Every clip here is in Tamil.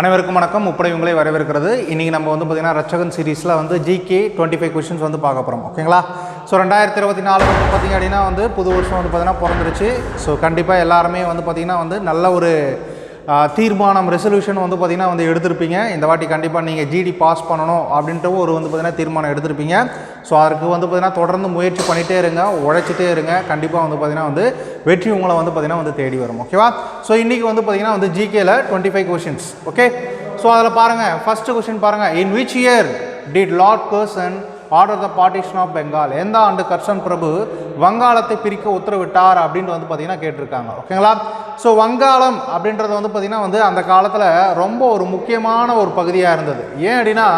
அனைவருக்கும் வணக்கம். முப்படை உங்களை வரவேற்கிறது. இன்றைக்கி நம்ம வந்து பார்த்திங்கன்னா ரச்சகன் சீரீஸில் வந்து ஜிகே டுவெண்ட்டி ஃபைவ் கொஷின்ஸ் வந்து பார்க்க போகிறோம் ஓகேங்களா? ஸோ ரெண்டாயிரத்தி இருபத்தி நாலு வந்து பார்த்திங்க அப்படின்னா வந்து புது வருஷம் வந்து பார்த்திங்கன்னா பிறந்துருச்சு. ஸோ கண்டிப்பாக எல்லாருமே வந்து பார்த்திங்கன்னா வந்து நல்ல ஒரு தீர்மானம் ரெசல்யூஷன் வந்து பார்த்திங்கன்னா வந்து எடுத்திருப்பீங்க. இந்த வாட்டி கண்டிப்பாக நீங்கள் ஜிடி பாஸ் பண்ணணும் அப்படின்ட்டு ஒரு வந்து பார்த்திங்கன்னா தீர்மானம் எடுத்திருப்பீங்க. ஸோ அதுக்கு வந்து பார்த்திங்கன்னா தொடர்ந்து முயற்சி பண்ணிகிட்டே இருங்க உழைச்சிட்டே இருங்க. கண்டிப்பாக வந்து பார்த்திங்கன்னா வந்து வெற்றி உங்களை வந்து பார்த்திங்கன்னா வந்து தேடி வரும் ஓகேவா ஸோ இன்றைக்கி வந்து பார்த்திங்கன்னா வந்து ஜிகேயில் twenty five questions okay so அதில் பாருங்கள் ஃபஸ்ட்டு கொஷின் பாருங்கள் in which year did Lord Curzon order the partition of Bengal எந்த ஆண்டு கர்ஷன் பிரபு வங்காளத்தை பிரிக்க உத்தரவிட்டார் அப்படின்ட்டு வந்து பார்த்தீங்கன்னா கேட்டிருக்காங்க. ஓகேங்களா ஸோ வங்காளம் அப்படின்றது வந்து பார்த்திங்கன்னா வந்து அந்த காலத்தில் ரொம்ப ஒரு முக்கியமான ஒரு பகுதியாக இருந்தது. ஏன் அப்படின்னா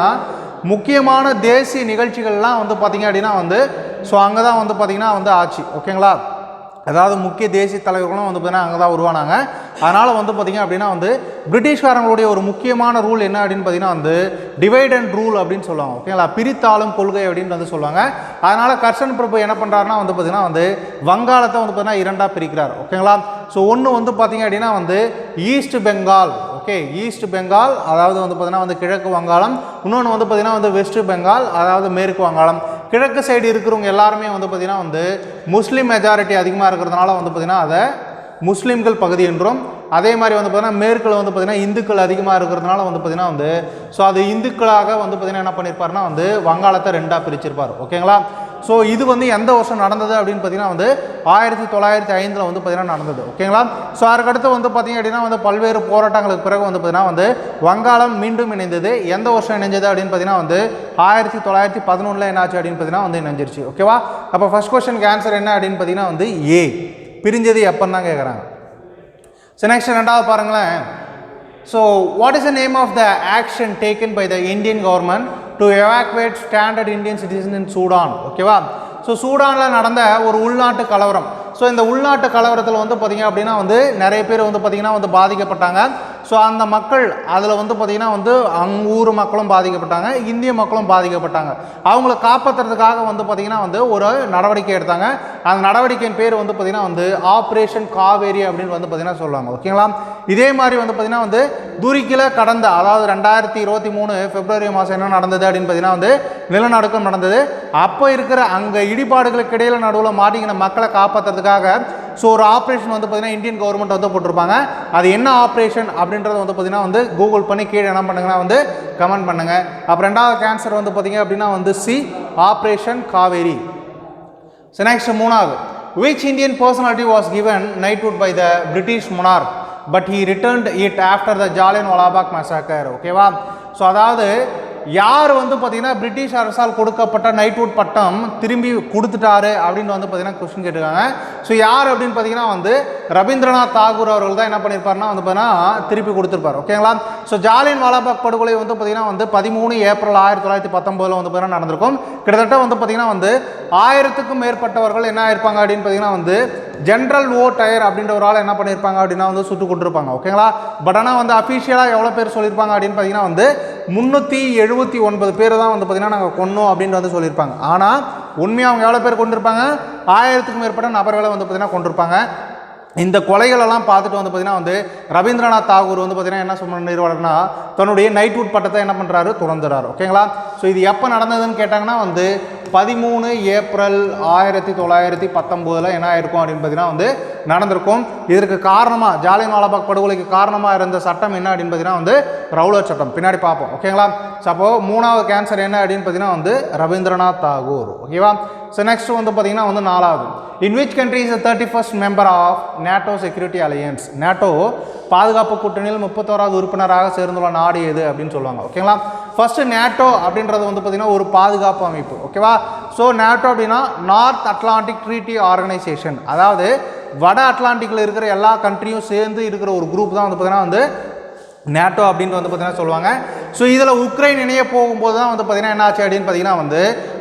முக்கியமான தேசிய நிகழ்ச்சிகள்லாம் வந்து பார்த்திங்க அப்படின்னா வந்து ஸோ அங்கே தான் வந்து பார்த்திங்கன்னா வந்து ஆச்சு. ஓகேங்களா அதாவது முக்கிய தேசிய தலைவர்களும் வந்து பார்த்தீங்கன்னா அங்கே தான் உருவானாங்க. அதனால் வந்து பார்த்திங்க அப்படின்னா வந்து பிரிட்டிஷ்காரங்களுடைய ஒரு முக்கியமான ரூல் என்ன அப்படின்னு பார்த்தீங்கன்னா வந்து டிவைட் அண்ட் ரூல் அப்படின்னு சொல்லுவாங்க. ஓகேங்களா பிரித்தாளும் கொள்கை அப்படின்னு வந்து சொல்லுவாங்க. அதனால் கர்ஷன் பிரபு என்ன பண்ணுறாருன்னா வந்து பார்த்திங்கன்னா வந்து வங்காளத்தை வந்து பார்த்திங்கன்னா இரண்டாக பிரிக்கிறார். ஓகேங்களா ஸோ ஒன்று வந்து பார்த்திங்க அப்படின்னா வந்து East Bengal okay East Bengal அதாவது வந்து பார்த்திங்கன்னா வந்து கிழக்கு வங்காளம். இன்னொன்று வந்து பார்த்திங்கன்னா வந்து வெஸ்ட் பெங்கால் அதாவது மேற்கு வங்காளம். கிழக்கு சைடு இருக்கிறவங்க எல்லாருமே வந்து பார்த்திங்கன்னா வந்து முஸ்லீம் மெஜாரிட்டி அதிகமாக இருக்கிறதுனால வந்து பார்த்திங்கன்னா அதை முஸ்லீம்கள் பகுதி என்றும் அதே மாதிரி வந்து பார்த்திங்கன்னா மேற்கில் வந்து பார்த்திங்கன்னா இந்துக்கள் அதிகமாக இருக்கிறதுனால வந்து பார்த்திங்கன்னா வந்து ஸோ அது இந்துக்களாக வந்து பார்த்திங்கன்னா என்ன பண்ணியிருப்பாருன்னா வந்து வங்காளத்தை ரெண்டாக பிரிச்சிருப்பார். ஓகேங்களா? ஸோ இது வந்து எந்த வருஷம் நடந்தது அப்படின்னு பார்த்தீங்கன்னா வந்து ஆயிரத்தி தொள்ளாயிரத்தி ஐந்தில் வந்து பார்த்தீங்கன்னா நடந்தது. ஓகேங்களா? ஸோ அதுக்கடுத்து வந்து பார்த்தீங்க அப்படின்னா வந்து பல்வேறு போராட்டங்களுக்கு பிறகு வந்து பார்த்தீங்கன்னா வந்து வங்காளம் மீண்டும் இணைந்தது. எந்த வருஷம் இணைஞ்சது அப்படின்னு பார்த்தீங்கன்னா வந்து ஆயிரத்தி தொள்ளாயிரத்தி பதினொன்றில் என்னாச்சு அப்படின்னு பார்த்தீங்கன்னா வந்து இணைஞ்சிருச்சு. ஓகேவா? அப்போ ஃபஸ்ட் கொஸ்டினுக்கு ஆன்சர் என்ன அப்படின்னு பார்த்தீங்கன்னா வந்து ஏ பிரிஞ்சது எப்போன்னு தான் கேட்குறாங்க ஸோ நெக்ஸ்ட் ரெண்டாவது பாருங்களேன். So what is the name of the action taken by the Indian government to evacuate standard Indian citizen in Sudan ஓகேவா ஸோ சூடானில் நடந்த ஒரு உள்நாட்டு கலவரம். ஸோ இந்த உள்நாட்டு கலவரத்தில் வந்து பார்த்திங்க அப்படின்னா வந்து நிறைய பேர் வந்து பார்த்திங்கன்னா வந்து பாதிக்கப்பட்டாங்க. ஸோ அந்த மக்கள் அதில் வந்து பார்த்திங்கன்னா வந்து அங்க ஊர் மக்களும் பாதிக்கப்பட்டாங்க இந்திய மக்களும் பாதிக்கப்பட்டாங்க. அவங்கள காப்பாற்றுறதுக்காக வந்து பார்த்திங்கன்னா வந்து ஒரு நடவடிக்கை எடுத்தாங்க. அந்த நடவடிக்கையின் பேர் வந்து பார்த்திங்கன்னா வந்து ஆப்ரேஷன் காவேரி அப்படின்னு வந்து பார்த்திங்கன்னா சொல்லுவாங்க. ஓகேங்களா இதே மாதிரி வந்து பார்த்திங்கன்னா வந்து துருக்கியில் கடந்த அதாவது ரெண்டாயிரத்தி இருபத்தி மூணு பிப்ரவரி மாதம் என்ன நடந்தது அப்படின்னு பார்த்தீங்கன்னா வந்து நிலநடுக்கம் நடந்தது. அப்போ இருக்கிற அங்கே இடிபாடுகளுக்கு இடையில நடுவில் மாட்டிக்கின மக்களை காப்பாற்றுறதுக்காக ஸோ ஒரு ஆப்ரேஷன் வந்து பார்த்திங்கன்னா இந்தியன் கவர்மெண்ட் வந்து போட்டிருப்பாங்க. அது என்ன ஆப்ரேஷன் அப்படின்றது வந்து பார்த்தீங்கன்னா வந்து கூகுள் பண்ணி கீழே என்ன பண்ணுங்கன்னா வந்து கமெண்ட் பண்ணுங்கள் அப்புறம் ரெண்டாவது கேன்சர் வந்து பார்த்தீங்க அப்படின்னா வந்து C Operation Kaveri. So next மூணாவது. Which Indian personality was given knighthood by the British monarch but he returned it after the Jallianwala ஒலாபாக் massacre ஓகேவா ஸோ அதாவது யார் வந்து பார்த்தீங்கன்னா பிரிட்டிஷ் அரசால் கொடுக்கப்பட்ட நைட்வுட் பட்டம் திரும்பி கொடுத்துட்டாரு அப்படின்னு வந்து பார்த்தீங்கன்னா கொஸ்டின் கேட்டிருக்காங்க. ஸோ யார் அப்படின்னு பார்த்தீங்கன்னா வந்து ரவீந்திரநாத் தாகூர் அவர்கள் தான் என்ன பண்ணியிருப்பாருன்னா வந்து பார்த்தீங்கன்னா திருப்பி கொடுத்துருப்பார். ஓகேங்களா ஸோ ஜாலியன் வாலாபாக் படுகொலை வந்து பார்த்தீங்கன்னா வந்து பதிமூணு ஏப்ரல் ஆயிரத்தி தொள்ளாயிரத்தி பத்தொம்போதில் வந்து பார்த்தீங்கன்னா நடந்திருக்கும். கிட்டத்தட்ட வந்து பார்த்தீங்கன்னா வந்து ஆயிரத்துக்கும் மேற்பட்டவர்கள் என்ன ஆயிருப்பாங்க அப்படின்னு பார்த்தீங்கன்னா வந்து ஜென்ரல் ஓ டயர் அப்படின்ற ஒரு ஆள் என்ன பண்ணியிருப்பாங்க அப்படின்னா வந்து சுட்டு கொண்டிருப்பாங்க ஓகேங்களா பட் ஆனால் வந்து அஃபிஷியலாக எவ்வளோ பேர் சொல்லியிருப்பாங்க அப்படின்னு பார்த்தீங்கன்னா வந்து முந்நூற்றி எழுபத்தி ஒன்பது பேர் தான் வந்து பார்த்தீங்கன்னா நாங்கள் கொன்னோம் அப்படின்னு வந்து சொல்லியிருப்பாங்க ஆனால் உண்மையாக அவங்க எவ்வளோ பேர் கொண்டிருப்பாங்க? ஆயிரத்துக்கும் மேற்பட்ட நபர்களை வந்து பார்த்தீங்கன்னா கொண்டிருப்பாங்க. இந்த கொலைகளெல்லாம் பார்த்துட்டு வந்து பார்த்தீங்கன்னா வந்து ரவீந்திரநாத் தாகூர் வந்து பார்த்தீங்கன்னா என்ன சொன்ன நிறுவனம்னா தன்னுடைய நைட்வுட் பட்டத்தை என்ன பண்ணுறாரு துறந்துறாரு ஓகேங்களா ஸோ இது எப்போ நடந்ததுன்னு கேட்டாங்கன்னா வந்து பதிமூணு ஏப்ரல் ஆயிரத்தி தொள்ளாயிரத்தி பத்தொம்போதில் என்ன ஆயிருக்கும் அப்படின்னு பார்த்தீங்கன்னா வந்து நடந்திருக்கும். இதற்கு காரணமாக ஜாலியன் வாலாபாக் படுகொலைக்கு காரணமாக இருந்த சட்டம் என்ன அப்படின்னு பார்த்தீங்கன்னா வந்து ரவுலர் சட்டம். பின்னாடி பார்ப்போம். ஓகேங்களா? ஸோ அப்போ மூணாவது கேன்சர் என்ன அப்படின்னு பார்த்தீங்கன்னா வந்து ரவீந்திரநாத் தாகூர். ஓகேவா? ஸோ நெக்ஸ்ட் வந்து பார்த்தீங்கன்னா வந்து நாலாவது. In which country is thirty first member of NATO security alliance NATO பாதுகாப்பு கூட்டணியில் முப்பத்தோராவது உறுப்பினராக சேர்ந்துள்ள நாடு எது அப்படின்னு சொல்லுவாங்க. ஓகேங்களா? ஃபஸ்ட்டு நேட்டோ அப்படின்றது வந்து பார்த்திங்கன்னா ஒரு பாதுகாப்பு அமைப்பு ஓகேவா ஸோ நேட்டோ அப்படின்னா நார்த் அட்லாண்டிக் ட்ரீட்டி ஆர்கனைசேஷன் அதாவது வட அட்லாண்டிக்கில் இருக்கிற எல்லா கண்ட்ரியும் சேர்ந்து இருக்கிற ஒரு குரூப் தான் வந்து பார்த்திங்கன்னா வந்து நேட்டோ அப்படின்ட்டு வந்து பார்த்திங்கன்னா சொல்லுவாங்க. ஸோ இதில் உக்ரைன் இணைய போகும்போது தான் வந்து பார்த்திங்கன்னா என்ன ஆச்சு அப்படின்னு பார்த்தீங்கன்னா வந்து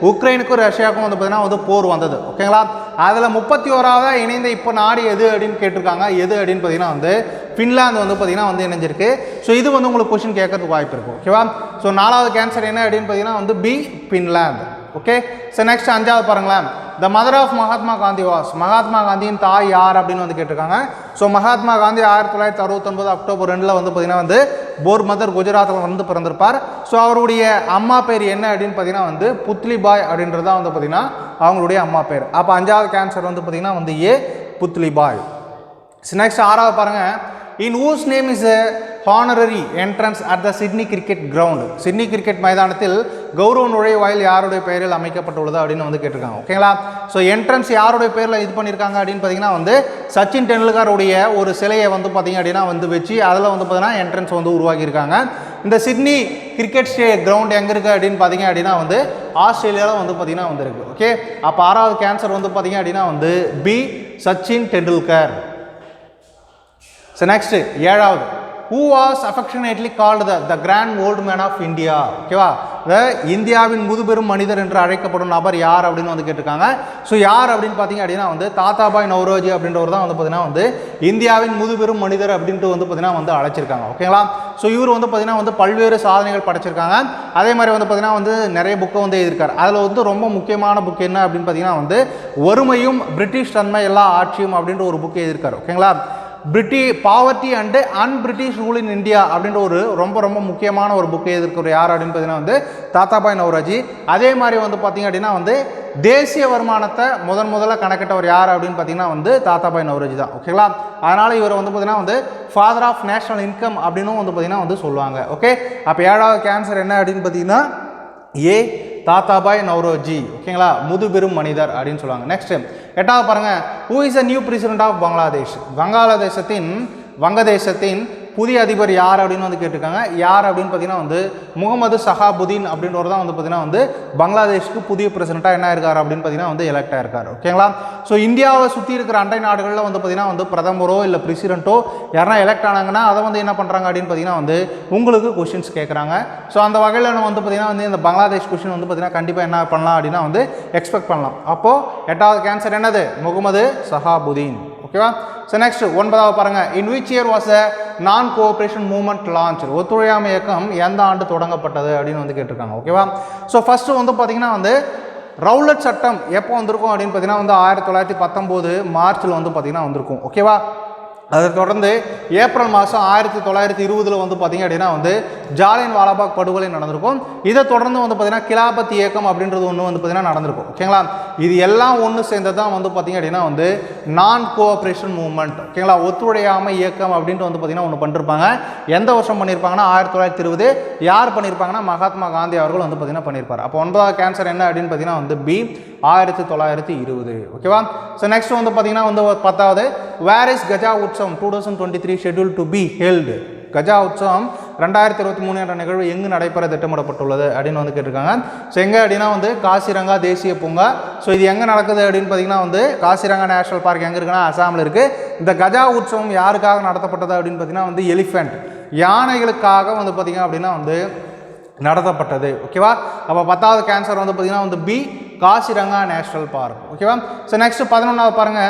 உக்ரைனுக்கும் ரஷ்யாவுக்கும் வந்து பார்த்தீங்கன்னா வந்து போர் வந்தது. ஓகேங்களா அதில் முப்பத்தி ஓராவதாக இணைந்த இப்போ நாடு எது அப்படின்னு கேட்டிருக்காங்க. எது அப்படின்னு பார்த்தீங்கன்னா வந்து ஃபின்லாந்து வந்து பார்த்தீங்கன்னா வந்து இணைஞ்சிருக்கு. ஸோ இது வந்து உங்களுக்கு கொஷின் கேட்கறதுக்கு வாய்ப்பு இருக்கும் ஓகேவா ஸோ நாலாவது கேன்சர் என்ன அப்படின்னு பார்த்தீங்கன்னா வந்து B Finland okay so next அஞ்சாவது பாருங்களேன். The mother of Mahatma Gandhi was Mahatma காந்தியின் தாய் யார் அப்படின்னு வந்து கேட்டிருக்காங்க. ஸோ மகாத்மா காந்தி ஆயிரத்தி தொள்ளாயிரத்தி அறுபத்தொன்பது அக்டோபர் ரெண்டில் வந்து பார்த்தீங்கன்னா வந்து போர் மதர் குஜராத்தில் வந்து பிறந்திருப்பார். ஸோ அவருடைய அம்மா பேர் என்ன அப்படின்னு பார்த்தீங்கன்னா வந்து புத்லி பாய் அப்படின்றது தான் வந்து பார்த்தீங்கன்னா அவங்களுடைய அம்மா பேர். அப்போ அஞ்சாவது கேன்சர் வந்து பார்த்தீங்கன்னா வந்து ஏ புத்லி பாய் நெக்ஸ்ட் ஆறாவது பாருங்கள் in whose name is a honorary entrance at the Sydney Cricket Ground Sydney cricket மைதானத்தில் கௌரவ நுழைவாயில் யாருடைய பெயரில் அமைக்கப்பட்டுள்ளது அப்படின்னு வந்து கேட்டிருக்காங்க. ஓகேங்களா ஸோ என்ட்ரன்ஸ் யாருடைய பேரில் இது பண்ணியிருக்காங்க அப்படின்னு பார்த்தீங்கன்னா வந்து சச்சின் டெண்டுல்கருடைய ஒரு சிலையை வந்து பார்த்தீங்க அப்படின்னா வந்து வச்சு அதில் வந்து பார்த்தீங்கன்னா என்ட்ரன்ஸ் வந்து உருவாக்கியிருக்காங்க. இந்த சிட்னி கிரிக்கெட் ஸ்டே கிரவுண்ட் எங்கே இருக்குது அப்படின்னு பார்த்தீங்க அப்படின்னா வந்து ஆஸ்திரேலியாவில் வந்து பார்த்தீங்கன்னா வந்துருக்கு. ஓகே அப்போ ஆறாவது கேன்சர் வந்து பார்த்தீங்க அப்படின்னா வந்து B Sachin Tendulkar. So next ஏழாவது. Who was affectionately called the the Grand Old Man of India ஓகேவா த இந்தியாவின் முதுபெரும் மனிதர் என்று அழைக்கப்படும் நபர் யார் அப்படின்னு வந்து கேட்டிருக்காங்க. ஸோ யார் அப்படின்னு பார்த்தீங்க அப்படின்னா வந்து தாத்தாபாய் நவ்ரோஜி அப்படின்றவர் தான் வந்து பார்த்தீங்கன்னா வந்து இந்தியாவின் முதுபெரும் மனிதர் அப்படின்ட்டு வந்து பார்த்தீங்கன்னா வந்து அழைச்சிருக்காங்க. ஓகேங்களா ஸோ இவர் வந்து பார்த்தீங்கன்னா வந்து பல்வேறு சாதனைகள் படைச்சிருக்காங்க. அதே மாதிரி வந்து பார்த்தீங்கன்னா வந்து நிறைய புக்கை வந்து எழுதியிருக்காரு. அதில் வந்து ரொம்ப முக்கியமான புக் என்ன அப்படின்னு பார்த்தீங்கன்னா வந்து வறுமையும் பிரிட்டிஷ் தன்மை எல்லா ஆட்சியும் அப்படின்ற ஒரு புக் எழுதியிருக்காரு. ஓகேங்களா pretty poverty and un British rule in India அப்படின்ற ஒரு ரொம்ப ரொம்ப முக்கியமான ஒரு புக்கு எதிர்க்கிற யார் அப்படின்னு பார்த்தீங்கன்னா வந்து தாத்தாபாய் நவராஜி. அதே மாதிரி வந்து பார்த்தீங்க அப்படின்னா வந்து தேசிய வருமானத்தை முதன் முதல்ல கணக்கிட்டவர் யார் அப்படின்னு பார்த்தீங்கன்னா வந்து தாத்தாபாய் நவராஜி தான். ஓகேங்களா அதனால் இவர் வந்து பார்த்தீங்கன்னா வந்து ஃபாதர் ஆஃப் நேஷனல் இன்கம் அப்படின்னும் வந்து பார்த்தீங்கன்னா வந்து சொல்லுவாங்க. ஓகே அப்போ ஏழாவது கேன்சர் என்ன அப்படின்னு பார்த்தீங்கன்னா ஏ தாத்தாபாய் நவ்ரோஜி. ஓகேங்களா முதுபெரும் மனிதர் அப்படின்னு சொல்லுவாங்க. நெக்ஸ்ட் எட்டாவது பாருங்க who is a new president of Bangladesh வங்காளதேசத்தின் வங்கதேசத்தின் புதிய அதிபர் யார் அப்படின்னு வந்து கேட்டிருக்காங்க. யார் அப்படின்னு பார்த்தீங்கன்னா வந்து முகமது சஹாபுதீன் அப்படின்றவர் தான் வந்து பார்த்தீங்கன்னா வந்து பங்களாதேஷ்க்கு புதிய பிரசிடெண்ட்டாக என்ன இருக்கார் அப்படின்னு பார்த்தீங்கன்னா வந்து எலெக்ட் ஆயிருக்காரு. ஓகேங்களா ஸோ இந்தியாவை சுற்றி இருக்கிற அண்டை நாடுகளில் வந்து பார்த்தீங்கன்னா வந்து பிரதமரோ இல்லை பிரசிடென்ட்டோ யாருன்னா எலெக்ட் ஆனாங்கன்னா அதை வந்து என்ன பண்ணுறாங்க அப்படின்னு பார்த்தீங்கன்னா வந்து உங்களுக்கு கொஷின்ஸ் கேட்குறாங்க ஸோ அந்த வகையில் நம்ம வந்து பார்த்தீங்கன்னா வந்து இந்த பங்களாதேஷ் கொஷின் வந்து பார்த்தீங்கன்னா கண்டிப்பாக என்ன பண்ணலாம் அப்படின்னா வந்து எக்ஸ்பெக்ட் பண்ணலாம். அப்போது எட்டாவது கேன்சர் என்னது? முகமது சஹாபுதீன். ஓகேவா? ஸோ நெக்ஸ்ட் ஒன்பதாவது பாருங்கள் in which year was a non cooperation movement launch ஒத்துழையாமை இயக்கம் எந்த ஆண்டு தொடங்கப்பட்டது அப்படின்னு வந்து கேட்டிருக்காங்க. ஓகேவா? ஸோ ஃபஸ்ட்டு வந்து பார்த்தீங்கன்னா வந்து ரவுலட் சட்டம் எப்போ வந்திருக்கும் அப்படின்னு பார்த்தீங்கன்னா வந்து ஆயிரத்தி தொள்ளாயிரத்தி பத்தொம்போது மார்ச்சில் வந்து பார்த்தீங்கன்னா வந்திருக்கும். ஓகேவா? அதை தொடர்ந்து ஏப்ரல் மாதம் ஆயிரத்தி தொள்ளாயிரத்தி இருபதில் வந்து பார்த்திங்க அப்படின்னா வந்து ஜாலியன் வாலாபாக் படுகொலை நடந்திருக்கும். இதை தொடர்ந்து வந்து பார்த்திங்கன்னா கிலாபத் இயக்கம் அப்படின்றது ஒன்று வந்து பார்த்திங்கன்னா நடந்திருக்கும். ஓகேங்களா? இது எல்லாம் ஒன்று சேர்ந்தது தான் வந்து பார்த்திங்க அப்படின்னா வந்து நான் கோஆப்ரேஷன் மூவ்மெண்ட் ஓகேங்களா ஒத்துழையாமல் இயக்கம் அப்படின்ட்டு வந்து பார்த்திங்கன்னா ஒன்று பண்ணிருப்பாங்க. எந்த வருஷம் பண்ணியிருப்பாங்கன்னா ஆயிரத்தி தொள்ளாயிரத்தி இருபது. யார் பண்ணியிருப்பாங்கன்னா மகாத்மா காந்தி அவர்கள் வந்து பார்த்திங்கன்னா பண்ணியிருப்பார் அப்போ ஒன்பதாவது கேன்சர் என்ன அப்படின்னு பார்த்தீங்கன்னா வந்து பி ஆயிரத்தி தொள்ளாயிரத்தி இருபது. ஓகேவா ஸோ நெக்ஸ்ட் வந்து பார்த்தீங்கன்னா வந்து பத்தாவது. Where is Gaja Utsavam two thousand twenty three schedule to be held Gaja Utsavam ரெண்டாயிரத்தி இருபத்தி மூணு என்ற நிகழ்வு எங்கு நடைபெற திட்டமிடப்பட்டுள்ளது அப்படின்னு வந்து கேட்டிருக்காங்க. ஸோ எங்கே அப்படின்னா வந்து காசிரங்கா தேசிய பூங்கா. ஸோ இது எங்கே நடக்குது அப்படின்னு பார்த்தீங்கன்னா வந்து காசிரங்கா நேஷனல் பார்க் எங்கே இருக்குன்னா அசாமில் இருக்குது இந்த கஜா உற்சவம் யாருக்காக நடத்தப்பட்டது அப்படின்னு பார்த்தீங்கன்னா வந்து எலிஃபெண்ட் யானைகளுக்காக வந்து பார்த்திங்க அப்படின்னா வந்து நடத்தப்பட்டது. ஓகேவா அப்போ பத்தாவது கேன்சர் வந்து பார்த்திங்கன்னா வந்து பி காசிரங்கா நேஷனல் பார்க். ஓகேவா ஸோ நெக்ஸ்ட் பதினொன்றாவது பாருங்க.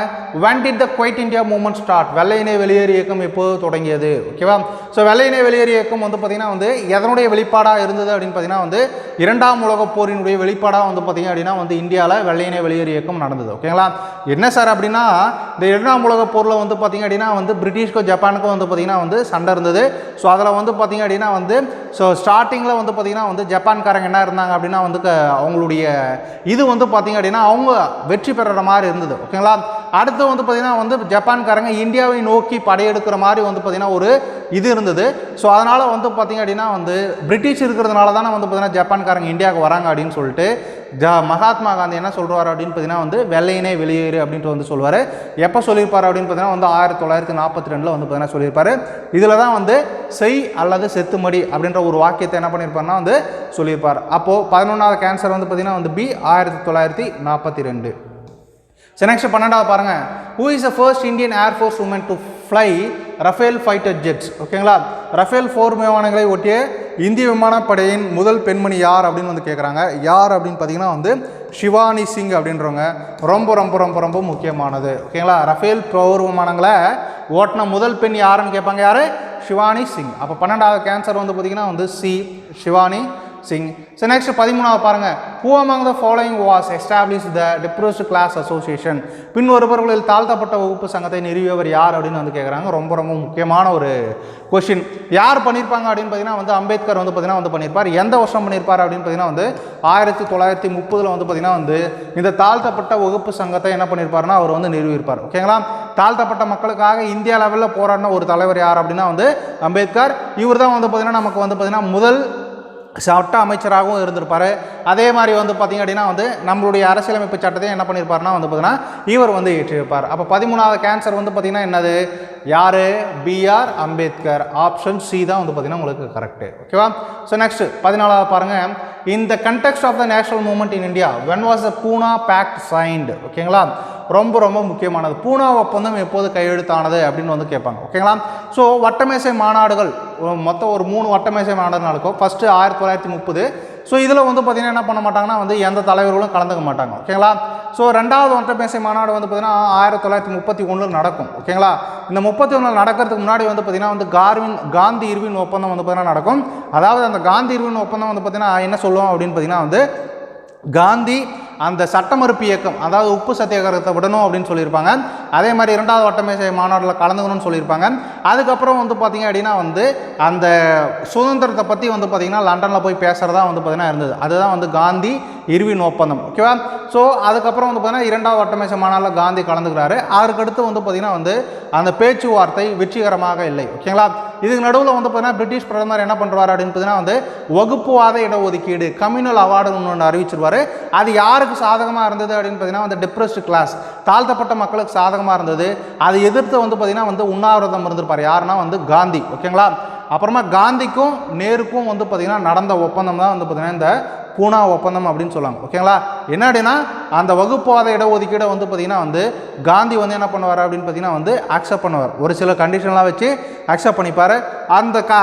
When did the Quit India Movement start வெள்ளையினை வெளியேறு இயக்கம் எப்போது தொடங்கியது? ஓகேவா ஸோ வெள்ளையினை வெளியேறு இயக்கம் வந்து பார்த்திங்கன்னா வந்து எதனுடைய வெளிப்பாடாக இருந்தது அப்படின்னு பார்த்தீங்கன்னா வந்து இரண்டாம் உலகப் போரினுடைய வெளிப்பாடாக வந்து பார்த்திங்க அப்படின்னா வந்து இந்தியாவில் வெள்ளையினை வெளியேறு இயக்கம் நடந்தது. ஓகேங்களா என்ன சார் அப்படின்னா இந்த இரண்டாம் உலகப் போரில் வந்து பார்த்திங்க அப்படின்னா வந்து பிரிட்டிஷ்க்கும் ஜப்பானுக்கும் வந்து பார்த்திங்கன்னா வந்து சண்டை இருந்தது. ஸோ அதில் வந்து பார்த்திங்க அப்படின்னா வந்து ஸோ ஸ்டார்டிங்கில் வந்து பார்த்திங்கன்னா வந்து ஜப்பான்காரங்க என்ன இருந்தாங்க அப்படின்னா வந்து அவங்களுடைய இது வந்து பார்த்திங்க அப்படின்னா அவங்க வெற்றி பெறுற மாதிரி இருந்தது. ஓகேங்களா? அடுத்து வந்து பார்த்திங்கன்னா வந்து ஜப்பான்காரங்க இந்தியாவை நோக்கி படையெடுக்கிற மாதிரி வந்து பார்த்திங்கன்னா ஒரு இது இருந்தது. ஸோ அதனால் வந்து பார்த்திங்க அப்படின்னா வந்து பிரிட்டிஷ் இருக்கிறதுனால தானே வந்து பார்த்திங்கன்னா ஜப்பான்காரங்க இந்தியாவுக்கு வராங்க அப்படின்னு சொல்லிட்டு ஜ மகாத்மா காந்தி என்ன சொல்கிறார் அப்படின்னு பார்த்தீங்கன்னா வந்து வெள்ளையினே வெளியேறு அப்படின்ட்டு வந்து சொல்லுவார். எப்போ சொல்லியிருப்பார் அப்படின்னு பார்த்தீங்கன்னா வந்து ஆயிரத்தி தொள்ளாயிரத்தி நாற்பத்தி ரெண்டில் வந்து பார்த்தீங்கன்னா சொல்லியிருப்பார். இதில் தான் வந்து செய் அல்லது செத்துமடி அப்படின்ற ஒரு வாக்கியத்தை என்ன பண்ணியிருப்பாருன்னா வந்து சொல்லியிருப்பார். அப்போது பதினொன்றாவது கேன்சர் வந்து பார்த்தீங்கன்னா வந்து பி ஆயிரத்தி தொள்ளாயிரத்தி நாற்பத்தி ரெண்டு செனக்ஷன் நெக்ஸ்ட் பன்னெண்டாவது பாருங்கள் who is the first Indian air force woman to fly Rafale fighter jets ஓகேங்களா ரஃபேல் போர் விமானங்களை ஒட்டிய இந்திய விமானப்படையின் முதல் பெண்மணி யார் அப்படின்னு வந்து கேட்குறாங்க யார் அப்படின்னு பார்த்தீங்கன்னா வந்து ஷிவானி சிங் அப்படின்றவங்க. ரொம்ப ரொம்ப ரொம்ப ரொம்ப முக்கியமானது. ஓகேங்களா ரஃபேல் போர் விமானங்களை ஓட்டின முதல் பெண் யாருன்னு கேட்பாங்க யார்? ஷிவானி சிங். அப்போ பன்னெண்டாவது கேன்சர் வந்து பார்த்தீங்கன்னா வந்து C. Shivani. Singh. So next பதிமூணாவது பாருங்க. Who the following was establish the the depressed association பின் ஒருவர்களில் தாழ்த்தப்பட்ட வகுப்பு சங்கத்தை நிறுவியவர் யார் அப்படின்னு வந்து கேட்குறாங்க ரொம்ப ரொம்ப முக்கியமான ஒரு கொஷின் யார் பண்ணியிருப்பாங்க அப்படின்னு பார்த்தீங்கன்னா வந்து அம்பேத்கர் வந்து பார்த்தீங்கன்னா வந்து பண்ணியிருப்பார் எந்த வருஷம் பண்ணியிருப்பார் அப்படின்னு பார்த்தீங்கன்னா வந்து ஆயிரத்தி தொள்ளாயிரத்தி முப்பதில் வந்து பார்த்தீங்கன்னா வந்து இந்த தாழ்த்தப்பட்ட வகுப்பு சங்கத்தை என்ன பண்ணியிருப்பாருன்னா அவர் வந்து நிறுவியிருப்பார். ஓகேங்களா தாழ்த்தப்பட்ட மக்களுக்காக இந்தியா லெவலில் போராடின ஒரு தலைவர் யார் அப்படின்னா வந்து அம்பேத்கர். இவர் தான் வந்து பார்த்தீங்கன்னா நமக்கு வந்து பார்த்தீங்கன்னா முதல் சட்ட அமைச்சராகவும் இருந்திருப்பார். அதே மாதிரி வந்து பார்த்திங்க அப்படின்னா வந்து நம்மளுடைய அரசியலமைப்பு சட்டத்தையும் என்ன பண்ணியிருப்பாருன்னா வந்து பார்த்தீங்கன்னா இவர் வந்து ஏற்றிருப்பார். அப்போ பதிமூணாவது கேன்சர் வந்து பார்த்திங்கன்னா என்னது? யார்? பிஆர் அம்பேத்கர். ஆப்ஷன் சி தான் வந்து பார்த்திங்கன்னா உங்களுக்கு கரெக்டு ஓகேவா ஸோ நெக்ஸ்ட் பதினாலாவது பாருங்கள் in the context of the national movement in India when was the Poona Pact signed ஓகேங்களா ரொம்ப ரொம்ப முக்கியமானது. பூனா ஒப்பந்தம் எப்போது கையெழுத்தானது அப்படின்னு வந்து கேட்பாங்க. ஓகேங்களா ஸோ வட்டமேசை மாநாடுகள் மொத்தம் ஒரு மூணு வட்டமேசை மாநாடு நடக்கும் ஃபஸ்ட்டு ஆயிரத்தி தொள்ளாயிரத்தி முப்பது. ஸோ இதில் வந்து பார்த்திங்கன்னா என்ன பண்ண மாட்டாங்கன்னா வந்து எந்த தலைவர்களும் கலந்துக்க மாட்டாங்க. ஓகேங்களா ஸோ ரெண்டாவது வட்டமேசை மாநாடு வந்து பார்த்திங்கன்னா ஆயிரத்தி தொள்ளாயிரத்தி முப்பத்தி ஒன்றில் நடக்கும். ஓகேங்களா இந்த முப்பத்தி ஒன்றில் நடக்கிறதுக்கு முன்னாடி வந்து பார்த்திங்கன்னா வந்து கார்வின் காந்தி இருவின் ஒப்பந்தம் வந்து பார்த்திங்கன்னா நடக்கும். அதாவது அந்த காந்தி இருவின் ஒப்பந்தம் வந்து பார்த்திங்கன்னா என்ன சொல்லுவோம் அப்படின்னு பார்த்திங்கன்னா வந்து காந்தி அந்த சட்டமறுப்பு இயக்கம் அதாவது உப்பு சத்தியாகிரகத்தை விடணும் அப்படின்னு சொல்லியிருப்பாங்க. அதே மாதிரி இரண்டாவது வட்டமேசை மாநாட்டில் கலந்துக்கணும்னு சொல்லியிருப்பாங்க. அதுக்கப்புறம் வந்து பார்த்திங்க அப்படின்னா வந்து அந்த சுதந்திரத்தை பற்றி வந்து பார்த்திங்கன்னா லண்டனில் போய் பேசுகிறதா வந்து பார்த்திங்கன்னா இருந்தது. அதுதான் வந்து காந்தி இருவின் ஒப்பந்தம் ஓகேவா? ஸோ அதுக்கப்புறம் வந்து பார்த்திங்கன்னா இரண்டாவது வட்டமேசை மாநாட்டில் காந்தி கலந்துக்கிறாரு. அதற்கடுத்து வந்து பார்த்திங்கன்னா வந்து அந்த பேச்சுவார்த்தை வெற்றிகரமாக இல்லை. ஓகேங்களா? இதுக்கு நடுவில் வந்து பார்த்தீங்கன்னா பிரிட்டிஷ் பிரதமர் என்ன பண்ணுறாரு அப்படின்னு பார்த்தீங்கன்னா வந்து வகுப்புவாத இடஒதுக்கீடு கம்யூனல் அவார்டுன்னு ஒன்று அறிவிச்சிருவார். அது யாருக்கு சாதகமாக இருந்தது அப்படின்னு பார்த்தீங்கன்னா வந்து டிப்ரெஸ்டு கிளாஸ் தாழ்த்தப்பட்ட மக்களுக்கு சாதகமாக இருந்தது. அதை எதிர்த்து வந்து பார்த்தீங்கன்னா வந்து உண்ணாவிரதம் இருந்திருப்பார். யாருன்னா வந்து காந்தி ஓகேங்களா அப்புறமா காந்திக்கும் நேருக்கும் வந்து பார்த்திங்கன்னா நடந்த ஒப்பந்தம் தான் வந்து பார்த்திங்கன்னா இந்த பூனா ஒப்பந்தம் அப்படின்னு சொல்லுவாங்க. ஓகேங்களா? என்ன அப்படின்னா அந்த வகுப்புவாத இடஒதுக்கீடை வந்து பார்த்திங்கன்னா வந்து காந்தி வந்து என்ன பண்ணுவார் அப்படின்னு பார்த்தீங்கன்னா வந்து அக்செப்ட் பண்ணுவார். ஒரு சில கண்டிஷன்லாம் வச்சு அக்செப்ட் பண்ணிப்பார். அந்த கா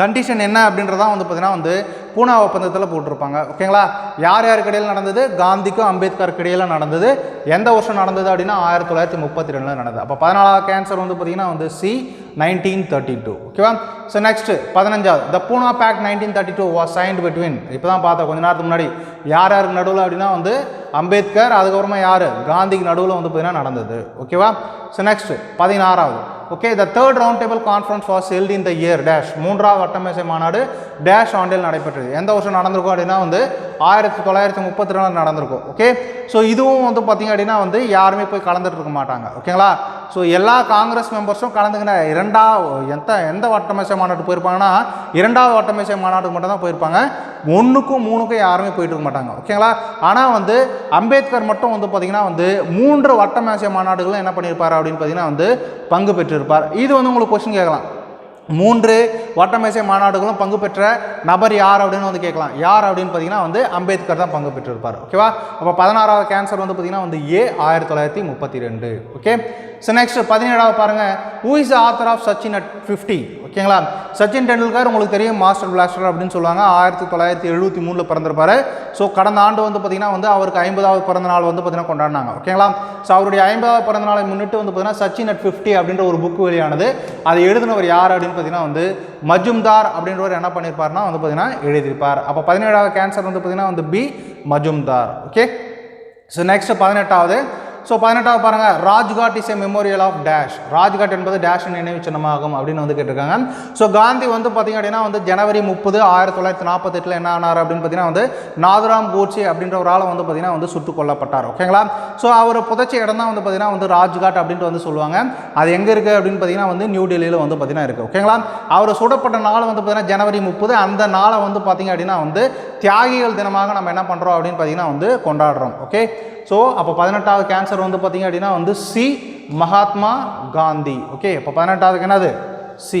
கண்டிஷன் என்ன அப்படின்றதான் வந்து பார்த்திங்கன்னா வந்து பூனா ஒப்பந்தத்தில் போட்டிருப்பாங்க. ஓகேங்களா? யார் யாருக்கு இடையில் நடந்தது? காந்திக்கும் அம்பேத்கருக்கு இடையில் நடந்தது. எந்த வருஷம் நடந்தது அப்படின்னா ஆயிரத்தி தொள்ளாயிரத்தி முப்பத்தி ரெண்டில் நடந்தது. அப்போ பதினாலாவது கேன்சர் வந்து பார்த்தீங்கன்னா வந்து சி நைன்டீன் தேர்ட்டி டூ ஓகேவா ஸோ நெக்ஸ்ட் பதினஞ்சாவது. The Poona Pact nineteen thirty two was signed between இப்போ தான் பார்த்தோம் கொஞ்ச நேரத்துக்கு முன்னாடி. யார் யாருக்கு நடுவில் அப்படின்னா வந்து அம்பேத்கர் அதுக்கப்புறமா யார்? காந்திக்கு நடுவில் வந்து பார்த்தீங்கன்னா நடந்தது. ஓகேவா ஸோ நெக்ஸ்ட் பதினாறாவது. Okay the third Round Table Conference was held in the year dash மூன்றாவது வட்டமேசை மாநாடு டேஷ் ஆண்டில் நடைபெற்றது. எந்த வருஷம் நடந்திருக்கும் அப்படின்னா வந்து ஆயிரத்தி தொள்ளாயிரத்தி முப்பத்தி ரெண்டு நடந்திருக்கும் ஓகே ஸோ இதுவும் வந்து பார்த்திங்க அப்படின்னா வந்து யாருமே போய் கலந்துட்டு இருக்க மாட்டாங்க ஓகேங்களா ஸோ எல்லா காங்கிரஸ் மெம்பர்ஸும் கலந்துக்கின இரண்டாவது எந்த எந்த வட்டமேசை மாநாட்டுக்கு போயிருப்பாங்கன்னா இரண்டாவது வட்டமேசை மாநாட்டுக்கு மட்டும் தான் போயிருப்பாங்க. ஒன்றுக்கும் மூணுக்கும் யாருமே போயிட்டு இருக்க மாட்டாங்க ஓகேங்களா ஆனால் வந்து அம்பேத்கர் மட்டும் வந்து பார்த்திங்கன்னா வந்து மூன்று வட்டமேசை மாநாடுகளும் என்ன பண்ணியிருப்பார் அப்படின்னு பார்த்தீங்கன்னா வந்து பங்கு பெற்றிருப்பார். இது வந்து உங்களுக்கு கொஸ்டின் கேட்கலாம். மூன்று வட்டமேசை மாநாடுகளும் பங்கு பெற்ற நபர் யார் அப்படின்னு வந்து கேட்கலாம். யார் அப்படின்னு பார்த்தீங்கன்னா வந்து அம்பேத்கர் தான் பங்கு பெற்றிருப்பார். ஓகேவா அப்போ பதினாறாவது கேன்சர் வந்து பார்த்தீங்கன்னா வந்து ஏ ஆயிரத்தி தொள்ளாயிரத்தி முப்பத்தி ரெண்டு ஓகே ஸோ நெக்ஸ்ட் பதினேழாவது பாருங்கள் who is author of Sachin at fifty ஓகேங்களா சச்சின் டெண்டுல்கர் உங்களுக்கு தெரியும் மாஸ்டர் பிளாஸ்டர் அப்படின்னு சொல்லுவாங்க. ஆயிரத்தி தொள்ளாயிரத்தி எழுபத்தி மூணில் பிறந்திருப்பார். ஸோ கடந்த ஆண்டு வந்து பார்த்திங்கன்னா வந்து அவருக்கு ஐம்பதாவது பிறந்த நாள் வந்து பார்த்திங்கன்னா கொண்டாடினாங்க. ஓகேங்களா ஸோ அவருடைய ஐம்பதாவது பிறந்த நாளை முன்னிட்டு வந்து பார்த்திங்கன்னா சச்சின் அட் ஃபிஃப்டி அப்படின்ற ஒரு புக் வெளியானது. அதை எழுதினவர் யார் அப்படின்னு பார்த்தீங்கன்னா வந்து மஜும்தார் அப்படின்றவர் என்ன பண்ணியிருப்பார்னா வந்து பார்த்திங்கன்னா எழுதியிருப்பார். அப்போ பதினேழாவது கேன்சர் வந்து பார்த்திங்கன்னா வந்து B Majumdar. Okay so next பதினெட்டாவது ஸோ பதினெட்டாவது பாருங்கள் Rajghat is a memorial of dash Rajghat என்பது டேஷ் நினைவு சின்னமாகும் அப்படின்னு வந்து கேட்டிருக்காங்க. ஸோ காந்தி வந்து பார்த்திங்க அப்படின்னா வந்து ஜனவரி முப்பது ஆயிரத்தி தொள்ளாயிரத்தி நாற்பத்தெட்டில் என்ன ஆனார் அப்படின்னு பார்த்தீங்கன்னா வந்து நாதுராம் கோட்சே அப்படின்ற ஒரு ஆளை வந்து பார்த்திங்கன்னா வந்து சுட்டுக் கொல்லப்பட்டார். ஓகேங்களா ஸோ அவர் புதைச்ச இடம் தான் வந்து பார்த்திங்கன்னா வந்து ராஜ்காட் அப்படின்ட்டு வந்து சொல்லுவாங்க. அது எங்கே இருக்குது அப்படின்னு பார்த்தீங்கன்னா வந்து நியூ டெல்லியில் வந்து பார்த்திங்கன்னா இருக்குது ஓகேங்களா அவர் சுடப்பட்ட நாள் வந்து பார்த்திங்கன்னா ஜனவரி முப்பது. அந்த நாளை வந்து பார்த்திங்க அப்படின்னா வந்து தியாகிகள் தினமாக நம்ம என்ன பண்ணுறோம் அப்படின்னு பார்த்தீங்கன்னா வந்து கொண்டாடுறோம். ஓகே ஸோ அப்போ பதினெட்டாவது கேன்சர் வந்து பார்த்திங்க அப்படின்னா வந்து சி மகாத்மா காந்தி. ஓகே இப்போ பதினெட்டாவதுக்கு என்னது? சி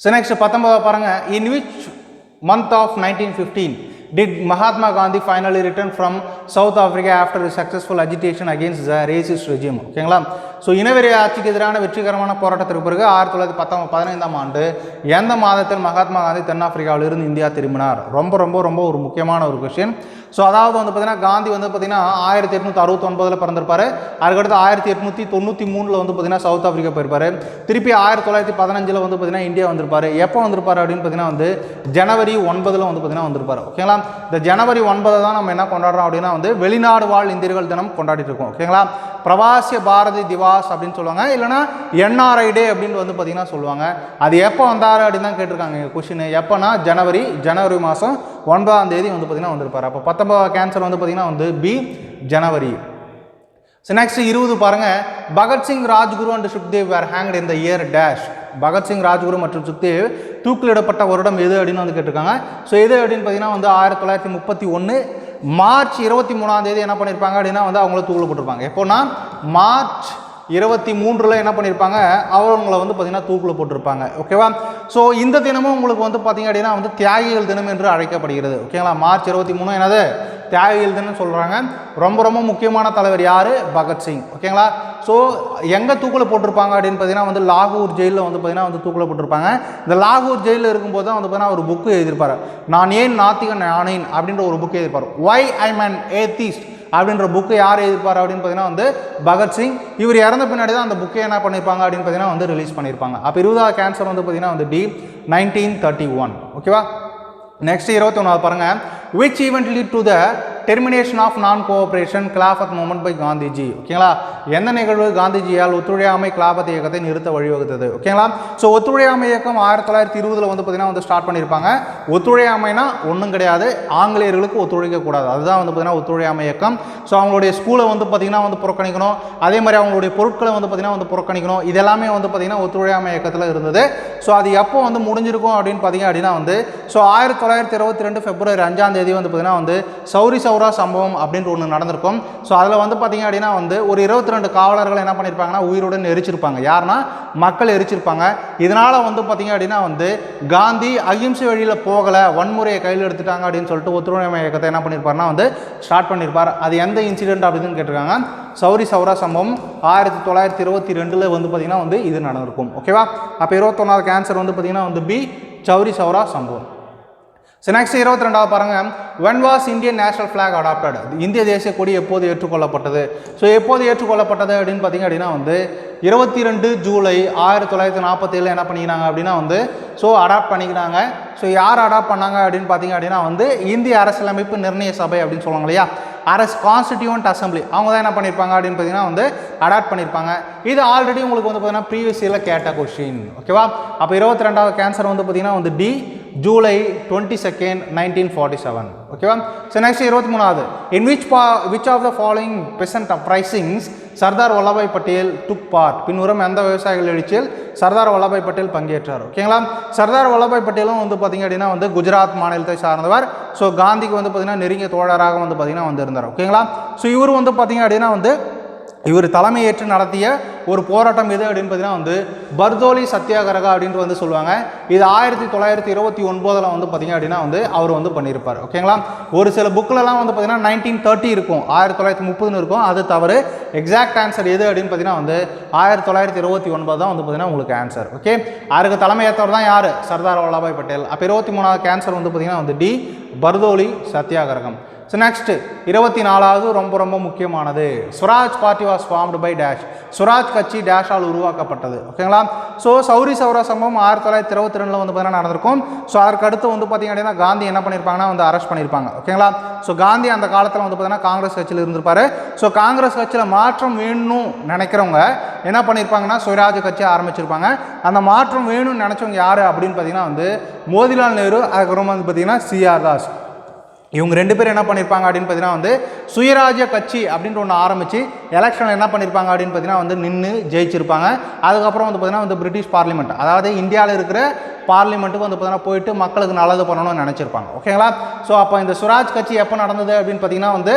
ஸோ நெக்ஸ்ட் பத்தொன்பதாவது பாருங்கள் in which month of nineteen fifteen did Mahatma Gandhi finally return from South Africa after successful agitation against the racist regime ஓகேங்களா ஸோ இனவெறி ஆட்சிக்கு எதிரான வெற்றிகரமான போராட்டத்திற்கு பிறகு ஆயிரத்தி தொள்ளாயிரத்தி பத்தாம் பதினைந்தாம் ஆண்டு எந்த மாதத்தில் மகாத்மா காந்தி தென்னாப்பிரிக்காவிலிருந்து இந்தியா திரும்பினார்? ரொம்ப ரொம்ப ரொம்ப ஒரு முக்கியமான ஒரு கொஷின் ஸோ அதாவது வந்து பார்த்தீங்கன்னா காந்தி வந்து பார்த்தீங்கன்னா ஆயிரத்தி எட்நூற்றி அறுபத்தொன்பதில் பிறந்திருப்பார். அதுக்கடுத்து ஆயிரத்தி எட்நூற்றி தொண்ணூற்றி மூணில் வந்து பார்த்தீங்கன்னா சவுத் ஆஃப்ரிக்கா போயிருப்பார். திருப்பி ஆயிரத்தி தொள்ளாயிரத்தி பதினஞ்சில் வந்து பார்த்தீங்கன்னா இந்தியா வந்திருப்பார். எப்போ வந்திருப்பார் அப்படின்னு பார்த்தீங்கன்னா வந்து ஜனவரி ஒன்பதில் வந்து பார்த்தீங்கன்னா வந்திருப்பார். ஓகேங்களா இந்த ஜனவரி ஒன்பதை தான் நம்ம என்ன கொண்டாடுறோம் அப்படின்னா வந்து வெளிநாடு வாழ் இந்தியர்கள் தினம் கொண்டாடிட்டு இருக்கோம் ஓகேங்களா பிரவாசிய பாரதி திவாஸ் அப்படின்னு சொல்லுவாங்க. இல்லைனா என்ஆர்ஐ டே அப்படின்னு வந்து பார்த்தீங்கன்னா சொல்லுவாங்க. அது எப்போ வந்தார் அப்படின்னு தான் கேட்டிருக்காங்க கொஷின் எப்போனா ஜனவரி ஜனவரி மாதம் ஒன்பதாம் தேதி வந்து பார்த்தீங்கன்னா வந்திருப்பார். அப்போ பத்தொன்பதாம் கேன்சர் வந்து பார்த்தீங்கன்னா வந்து பி ஜனவரி. ஸோ நெக்ஸ்ட் இருபது பாருங்கள் Bhagat Singh Rajguru and Sukhdev were hanged இந்த இயர் டேஷ் பகத்சிங் ராஜ்குரு மற்றும் சுக்தேவ் தூக்கிலிடப்பட்ட வருடம் எது அப்படின்னு வந்து கேட்டிருக்காங்க. ஸோ எது அப்படின்னு பார்த்தீங்கன்னா வந்து ஆயிரத்தி தொள்ளாயிரத்தி முப்பத்தி ஒன்று மார்ச் இருபத்தி மூணாம் தேதி என்ன பண்ணியிருப்பாங்க அப்படின்னா வந்து அவங்கள தூக்கில் போட்டிருப்பாங்க. எப்போனா மார்ச் இருபத்தி மூன்றில் என்ன பண்ணியிருப்பாங்க அவங்கள வந்து பார்த்திங்கன்னா தூக்கில் போட்டிருப்பாங்க. ஓகேவா ஸோ இந்த தினமும் உங்களுக்கு வந்து பார்த்திங்க அப்படின்னா வந்து தியாகிகள் தினம் என்று அழைக்கப்படுகிறது. ஓகேங்களா மார்ச் இருபத்தி மூணு என்னது? தியாகிகள் தினம் சொல்கிறாங்க ரொம்ப ரொம்ப முக்கியமான தலைவர் யார்? பகத்சிங் ஓகேங்களா ஸோ எங்கே தூக்கில் போட்டிருப்பாங்க அப்படின்னு பார்த்தீங்கன்னா வந்து லாகூர் ஜெயிலில் வந்து பார்த்தீங்கன்னா வந்து தூக்கில் போட்டிருப்பாங்க. இந்த லாகூர் ஜெயிலில் இருக்கும்போது தான் வந்து பார்த்தீங்கன்னா ஒரு புக்கு எழுதியிருப்பார். நான் ஏன் நாத்திகன் ஆனேன் அப்படின்ற ஒரு புக்கு எழுதியிருப்பார். ஒய் ஐ மேன் ஏத்தீஸ்ட் அப்படின்ற புக்கு யார் எழுதிப்பார் அப்படின்னு பார்த்தீங்கன்னா வந்து பகத்சிங் இவர் இறந்த பின்னாடி தான் அந்த புக்கை என்ன பண்ணியிருப்பாங்க அப்படின்னு பார்த்தீங்கன்னா வந்து ரிலீஸ் பண்ணியிருப்பாங்க. அப்போ இருபதாவது கேன்சர் வந்து பார்த்தீங்கன்னா வந்து டி நைன்டீன் தேர்ட்டி ஒன் ஓகேவா நெக்ஸ்ட் இருபத்தி ஒன்றாவது பாருங்கள் which event lead to the termination of non cooperation Khilafat movement by Gandhiji ஓகேங்களா எந்த நிகழ்வு? காந்திஜியால் ஒத்துழையாமை கிலாபத் இயக்கத்தை நிறுத்த வழிவகுத்தது. ஓகேங்களா ஸோ ஒத்துழையாமை இயக்கம் ஆயிரத்தி தொள்ளாயிரத்தி இருபதில் வந்து பார்த்தீங்கன்னா வந்து ஸ்டார்ட் பண்ணியிருப்பாங்க ஒத்துழையாமைனா ஒன்றும் கிடையாது. ஆங்கிலேயர்களுக்கு ஒத்துழைக்கக்கூடாது அதுதான் வந்து பார்த்தீங்கன்னா ஒத்துழையாமை இயக்கம். ஸோ அவங்களுடைய ஸ்கூலை வந்து பார்த்தீங்கன்னா வந்து புறக்கணிக்கணும். அதே மாதிரி அவங்களுடைய பொருட்களை வந்து பார்த்தீங்கன்னா வந்து புறக்கணிக்கணும். இதெல்லாமே வந்து பார்த்தீங்கன்னா ஒத்துழையாமை இயக்கத்தில் இருந்தது. ஸோ அது எப்போ வந்து முடிஞ்சிருக்கும் அப்படின்னு பார்த்தீங்க அப்படின்னா வந்து ஸோ ஆயிரத்தி தொள்ளாயிரத்தி இருபத்தி ரெண்டு பிப்ரவரி அஞ்சாம் தேதி வந்து பார்த்தீங்கன்னா வந்து சௌரி சௌரா சம்பவம் அப்படின்ற ஒன்று நடந்திருக்கும். ஸோ அதில் வந்து பார்த்தீங்க அப்படின்னா வந்து ஒரு இருபத்தி ரெண்டு காவலர்கள் என்ன பண்ணியிருப்பாங்கன்னா உயிருடன் எரிச்சிருப்பாங்க. யாருன்னா? மக்கள் எரிச்சிருப்பாங்க. இதனால் வந்து பார்த்தீங்க அப்படின்னா வந்து காந்தி அகிம்சை வழியில் போகலை வன்முறையை கையில் எடுத்துட்டாங்க அப்படின்னு சொல்லிட்டு ஒத்துழையாமை இயக்கத்தை என்ன பண்ணியிருப்பாருன்னா வந்து ஸ்டார்ட் பண்ணியிருப்பார் அது எந்த இன்சிடென்ட் அப்படின்னு கேட்டிருக்காங்க. சௌரி சௌரா சம்பவம் ஆயிரத்தி தொள்ளாயிரத்தி இருபத்தி ரெண்டில் வந்து பார்த்திங்கன்னா வந்து இது நடந்திருக்கும். ஓகேவா அப்போ இருபத்தொன்னாவது கேன்சர் வந்து பார்த்திங்கன்னா வந்து பி சௌரி சௌரா சம்பவம். ஸோ நெக்ஸ்ட் இருபத்தி ரெண்டாவது பாருங்க. When was Indian national flag adopted இந்திய தேசிய கொடி எப்போது ஏற்றுக்கொள்ளப்பட்டது? ஸோ எப்போது ஏற்றுக்கொள்ளப்பட்டது அப்படின்னு பார்த்தீங்க அப்படின்னா வந்து இருபத்தி ரெண்டு ஜூலை ஆயிரத்தி தொள்ளாயிரத்தி நாற்பத்தேழில் என்ன பண்ணிக்கிறாங்க அப்படின்னா வந்து ஸோ அடாப்ட் பண்ணிக்கிறாங்க ஸோ யார் அடாப்ட் பண்ணாங்க அப்படின்னு பார்த்தீங்க அப்படின்னா வந்து இந்திய அரசியலமைப்பு நிர்ணய சபை அப்படின்னு சொல்லுவாங்க இல்லையா? அரசு கான்ஸ்டிடியூண்ட் அசம்பிளி அவங்க தான் என்ன பண்ணியிருப்பாங்க அப்படின்னு பார்த்தீங்கன்னா வந்து அடாப்ட் பண்ணியிருப்பாங்க. இது ஆல்ரெடி உங்களுக்கு வந்து பார்த்தீங்கன்னா ப்ரீவியஸ் இயரில் கேட்ட கொஷின் ஓகேவா அப்போ இருபத்தி ரெண்டாவது கேன்சர் வந்து பார்த்தீங்கன்னா வந்து D July twenty second nineteen forty seven ஓகேவா ஸோ நெக்ஸ்ட் இருபத்தி மூணாவது. இன் விச் பா which of the following peasant uprisings Sardar Vallabhbhai Patel took part பின்வரும் எந்த விவசாயிகள் எழுச்சியில் சர்தார் வல்லபாய் பட்டேல் பங்கேற்றார்? ஓகேங்களா சர்தார் வல்லபாய் பட்டேலும் வந்து பார்த்திங்க அப்படின்னா வந்து குஜராத் மாநிலத்தை சார்ந்தவர். ஸோ காந்திக்கு வந்து பார்த்திங்கன்னா நெருங்கிய தோழராக வந்து பார்த்திங்கன்னா வந்து இருந்தார் ஓகேங்களா ஸோ இவர் வந்து பார்த்திங்க அப்படின்னா வந்து இவர் தலைமையேற்று நடத்திய ஒரு போராட்டம் எது அப்படின்னு பார்த்தீங்கன்னா வந்து பர்தோலி சத்தியாகிரகா அப்படின்ட்டு வந்து சொல்லுவாங்க. இது ஆயிரத்தி தொள்ளாயிரத்தி இருபத்தி ஒன்பதில் வந்து பார்த்தீங்க அப்படின்னா வந்து அவர் வந்து பண்ணியிருப்பார். ஓகேங்களா ஒரு சில புக்கிலலாம் வந்து பார்த்தீங்கன்னா நைன்டீன் தேர்ட்டி இருக்கும். ஆயிரத்தி தொள்ளாயிரத்தி முப்பதுன்னு இருக்கும். அது தவறு. எக்ஸாக்ட் ஆன்சர் எது அப்படின்னு பார்த்தீங்கன்னா வந்து ஆயிரத்தி தொள்ளாயிரத்தி இருபத்தி ஒன்பது தான் வந்து பார்த்தீங்கன்னா உங்களுக்கு ஆன்சர் ஓகே அதுக்கு தலைமையேற்றவர் தான் யார்? சர்தார் வல்லபாய் பட்டேல். அப்போ இருபத்தி மூணாவது கேன்சர் வந்து பார்த்திங்கன்னா வந்து டி பர்தோலி சத்தியாகிரகம். ஸோ நெக்ஸ்ட் இருபத்தி நாலாவது ரொம்ப ரொம்ப முக்கியமானது. Swaraj party was formed by dash Swaraj கட்சி டேஷால் உருவாக்கப்பட்டது. ஓகேங்களா ஸோ சௌரி சௌரா சம்பவம் ஆயிரத்தி தொள்ளாயிரத்தி இருபத்தி ரெண்டில் வந்து பார்த்தீங்கன்னா நடந்திருக்கும். ஸோ அதற்கு அடுத்து வந்து பார்த்தீங்க அப்படின்னா காந்தி என்ன பண்ணியிருப்பாங்கன்னா வந்து அரெஸ்ட் பண்ணியிருப்பாங்க. ஓகேங்களா ஸோ காந்தி அந்த காலத்தில் வந்து பார்த்தீங்கன்னா காங்கிரஸ் கட்சியில் இருந்திருப்பார். ஸோ காங்கிரஸ் கட்சியில் மாற்றம் வேணும்னு நினைக்கிறவங்க என்ன பண்ணியிருப்பாங்கன்னா சுயராஜ் கட்சி ஆரம்பிச்சிருப்பாங்க. அந்த மாற்றம் வேணும்னு நினச்சவங்க யார் அப்படின்னு பார்த்தீங்கன்னா வந்து மோதிலால் நேரு. அதுக்கப்புறமா வந்து பார்த்தீங்கன்னா சிஆர் தாஸ். இவங்க ரெண்டு பேரும் என்ன பண்ணியிருப்பாங்க அப்படின்னு பார்த்தீங்கன்னா வந்து சுயராஜ்ய கட்சி அப்படின்ற ஒன்று ஆரம்பித்து எலெக்ஷனில் என்ன பண்ணியிருப்பாங்க அப்படின்னு பார்த்தீங்கன்னா வந்து நின்று ஜெயிச்சிருப்பாங்க. அதுக்கப்புறம் வந்து பார்த்தீங்கன்னா வந்து பிரிட்டிஷ் பார்லிமெண்ட். அதாவது இந்தியாவில் இருக்கிற பார்லிமெண்ட்டுக்கு வந்து பார்த்தீங்கன்னா போயிட்டு மக்களுக்கு நல்லது பண்ணணும்னு நினச்சிருப்பாங்க. ஓகேங்களா? ஸோ அப்போ இந்த சுராஜ் கட்சி எப்போ நடந்தது அப்படின்னு பார்த்தீங்கன்னா வந்து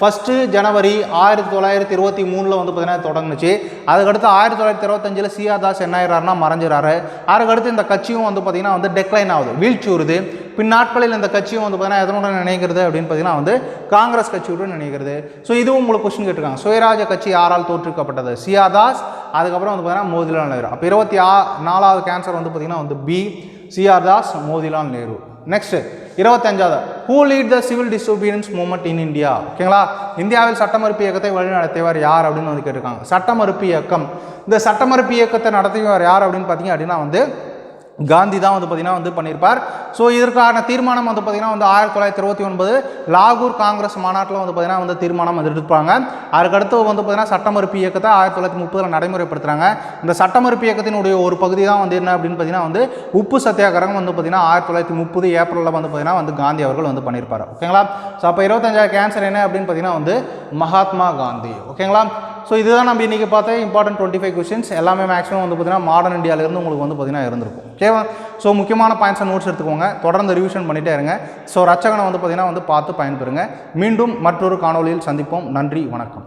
ஃபஸ்ட்டு ஜனவரி ஆயிரத்தி தொள்ளாயிரத்தி இருபத்தி மூணில் வந்து பார்த்தீங்கன்னா தொடங்குச்சு. அதுக்கடுத்து ஆயிரத்தி தொள்ளாயிரத்தி இருபத்தஞ்சில் சிஆர் தாஸ் என்ன ஆயிடுறாருன்னா மறைஞ்சிடறாரு. அதுக்கடுத்து இந்த கட்சியும் வந்து பார்த்தீங்கன்னா வந்து டெக்ளைன் ஆகுது வீழ்ச்சியுறுது. பின் நாட்களில் இந்த கட்சியும் வந்து பார்த்தீங்கன்னா எதனுடன் நினைக்கிறது அப்படின்னு பார்த்தீங்கன்னா வந்து காங்கிரஸ் கட்சியுடன் நினைக்கிறது. ஸோ இதுவும் உங்களுக்கு கொஸ்டின் கேட்டிருக்காங்க. சுயராஜ கட்சி யாரால் தோற்றுவிக்கப்பட்டது? சியா தாஸ் அதுக்கப்புறம் வந்து பார்த்தீங்கன்னா மோதிலால் நேரு. அப்போ இருபத்தி ஆ நாலாவது கேன்சர் வந்து பார்த்திங்கன்னா வந்து B C R Das Motilal Nehru. Next இருபத்தஞ்சாவது. Who lead the civil disobedience movement in India ஓகேங்களா? இந்தியாவில் சட்டமறுப்பு இயக்கத்தை வழிநடத்தியவர் யார் அப்படின்னு வந்து கேட்டிருக்காங்க. சட்டமறுப்பு இயக்கம். இந்த சட்டமறுப்பு இயக்கத்தை நடத்தியவர் யார் அப்படின்னு பார்த்தீங்க அப்படின்னா வந்து காந்தி தான் வந்து பார்த்திங்கன்னா வந்து பண்ணியிருப்பார். ஸோ இதற்கான தீர்மானம் வந்து பார்த்திங்கன்னா வந்து ஆயிரத்தி தொள்ளாயிரத்தி இருபத்தி ஒன்பது லாகூர் காங்கிரஸ் மாநாட்டில் வந்து பார்த்திங்கன்னா வந்து தீர்மானம் வந்து எடுப்பாங்க அதுக்கடுத்து வந்து பார்த்திங்கன்னா சட்டமறுப்பு இயக்கத்தை ஆயிரத்தி தொள்ளாயிரத்தி முப்பதில் நடைமுறைப்படுத்துகிறாங்க இந்த சட்டமறுப்பு இயக்கத்தினுடைய ஒரு பகுதி தான் வந்து என்ன அப்படின்னு பார்த்தீங்கன்னா வந்து உப்பு சத்தியாகிரகம் வந்து பார்த்திங்கன்னா ஆயிரத்தி தொள்ளாயிரத்தி முப்பது ஏப்ரலில் வந்து பார்த்திங்கன்னா வந்து காந்தி அவர்கள் வந்து பண்ணியிருப்பார். ஓகேங்களா? ஸோ அப்போ இருபத்தஞ்சாயிரம் கேன்சர் என்ன அப்படின்னு பார்த்தீங்கன்னா வந்து மகாத்மா காந்தி. ஓகேங்களா? ஸோ இதுதான் நம்ம இன்றைக்கி பார்த்த இம்பார்ட்டன்ட் டுவெண்ட்டி ஃபைவ் கொஸ்டின்ஸ் எல்லாமே மேக்ஸிமம் வந்து பார்த்தீங்கன்னா மாடர்ன் இந்தியாவிலேருந்து உங்களுக்கு வந்து பார்த்தீங்கன்னா இருந்திருக்கும். ஓகேவா ஸோ முக்கியமான பாயிண்ட்ஸை நோட்ஸ் எடுத்துக்கோங்க. தொடர்ந்து ரிவிஷன் பண்ணிகிட்டே இருங்க. ஸோ ரச்சகனை வந்து பார்த்தீங்கன்னா வந்து பார்த்து பயன்பெறுங்க. மீண்டும் மற்றொரு காணொளியில் சந்திப்போம். நன்றி வணக்கம்.